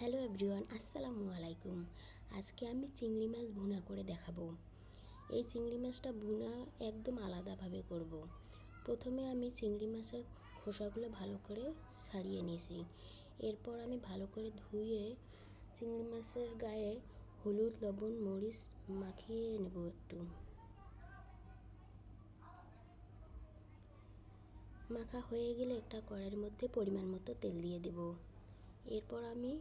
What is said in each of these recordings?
Hello everyone, আসসালামু আলাইকুম। আজকে আমি চিংড়ি মাছ ভুনা করে দেখাবো। এই চিংড়ি মাছটা ভুনা একদম আলাদাভাবে করব। প্রথমে আমি চিংড়ি মাছের খোসাগুলো ভালো করে ছাড়িয়ে নিয়েছি। এরপর আমি ভালো করে ধুয়ে চিংড়ি মাছের গায়ে হলুদ, লবণ, মরিচ মাখিয়ে নেব একটু। মাখা হয়ে গেলে একটা কড়াইয়ের মধ্যে পরিমাণ মতো তেল দিয়ে দেব। এরপর আমি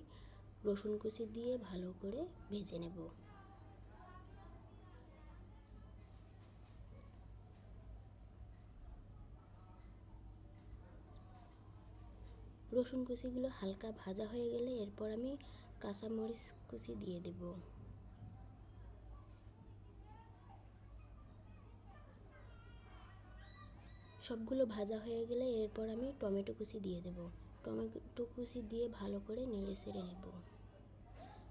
রসুন কুচি দিয়ে ভালো করে ভেজে নেব। রসুন কুচিগুলো হালকা ভাজা হয়ে গেলে এরপর আমি কাঁচামরিচ কুচি দিয়ে দেব। সবগুলো ভাজা হয়ে গেলে এরপর আমি টমেটো কুচি দিয়ে দেব। টমেটো কুচি দিয়ে ভালো করে নেড়ে সেড়ে নেব।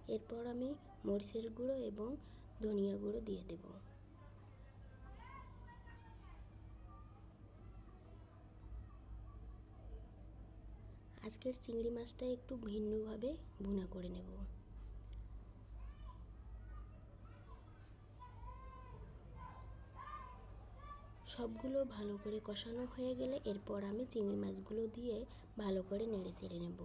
এরপর আমি মরিচের গুঁড়ো এবং ধনিয়া গুঁড়ো দিয়ে দেব। আজকের চিংড়ি মাছটা একটু ভিন্নভাবে ভুনা করে নেব। সবগুলো ভালো করে কষানো হয়ে গেলে এরপর আমি চিংড়ি মাছগুলো দিয়ে ভালো করে নেড়ে চেড়ে নেব।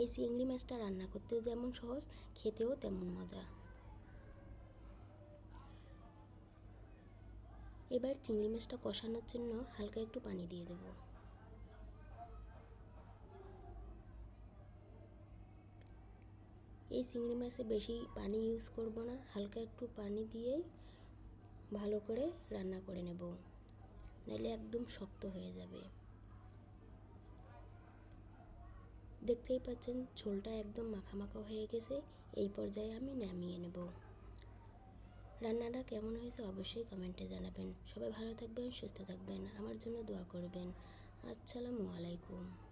এই চিংড়ি মাছটা রান্না করতেও যেমন সহজ, খেতেও তেমন মজা। এবার চিংড়ি মাছটা কষানোর জন্য হালকা একটু পানি দিয়ে দেব। এই চিংড়ি মাছে বেশি পানি ইউজ করব না, হালকা একটু পানি দিয়েই ভালো করে রান্না করে নেব। নাহলে একদম শক্ত হয়ে যাবে। দেখতেই পাচ্ছেন, ঝোলটা একদম মাখা মাখা হয়ে গেছে, এই পর্যায়ে আমি নামিয়ে নেব। রান্নাটা কেমন হয়েছে অবশ্যই কমেন্টে জানাবেন। সবাই ভালো থাকবেন, সুস্থ থাকবেন, আমার জন্য দোয়া করবেন। আসসালামু আলাইকুম।